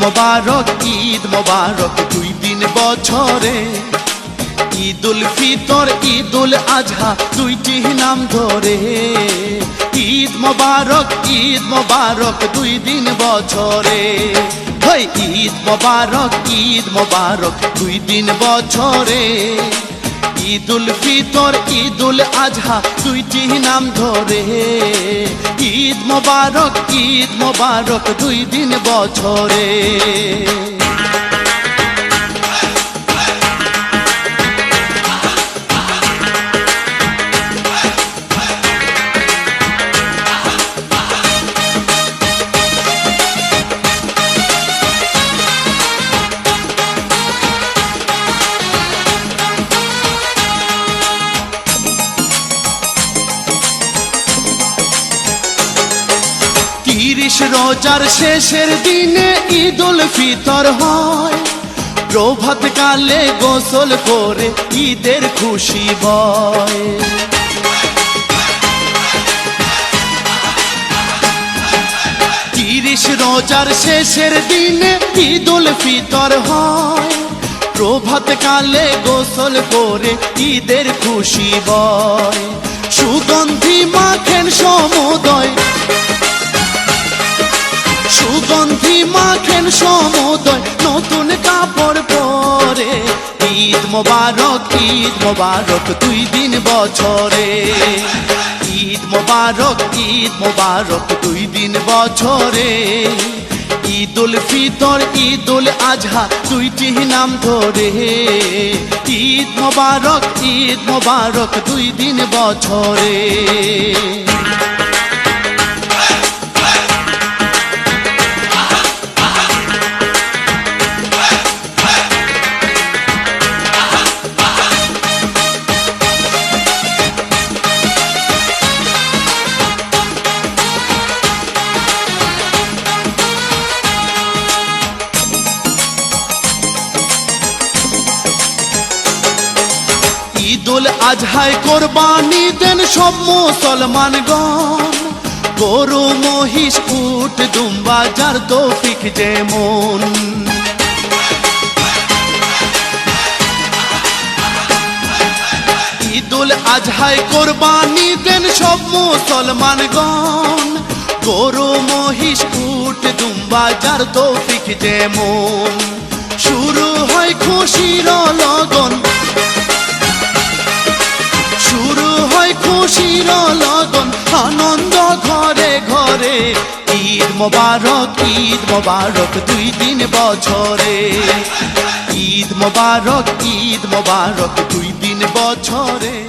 মোবারক, ঈদ মোবারক দুই দিন বছরে। ঈদুল ফিতর, ঈদুল আজহা দুইটি নাম ধরে। ঈদ মোবারক ঈদ মোবারক দুই দিন বছরে। ঈদ মোবারক ঈদ মোবারক দুই দিন বছরে। ঈদ উল ফিতর, ঈদুল আজহা, দুইটি নাম ধরে। ঈদ মোবারক ঈদ মোবারক, দুই দিন বছরে। তিরিশ রোজার শেষের দিনে ঈদ উল ফিতর হয়। প্রভাত কালে গোসল করে ঈদের খুশি বয় তিরিশ রোজার শেষের দিনে ঈদ উল ফিতর হয়। প্রভাত কালে গোসল করে ঈদের খুশি বয় সুগন্ধি মাখেন সমুদয় সমুদয় নতুন কাপড় পরে। ঈদ মোবারক ঈদ মোবারক, দুই দিন বছরে। ঈদ মোবারক ঈদ মোবারক, দুই দিন বছরে। ঈদ উল ফিতর ঈদ উল আজহা, দুইটি নাম ধরে। ঈদ মোবারক ঈদ মোবারক, দুই দিন বছরে। ঈদুল আজহায় কোরবানি দেন সব মুসলমানগণ। গরু, মহিষ, উট দুম্বা যার তৌফিক যেমন। ঈদুল আজহায় কোরবানি দেন সব মুসলমানগণ। গরু, মহিষ, উট দুম্বা যার তৌফিক যেমন। শুরু হয় খুশির লগন। ঈদ মোবারক ঈদ মোবারক দুই দিন বছরে। ঈদ মোবারক ঈদ মোবারক দুই দিন বছরে।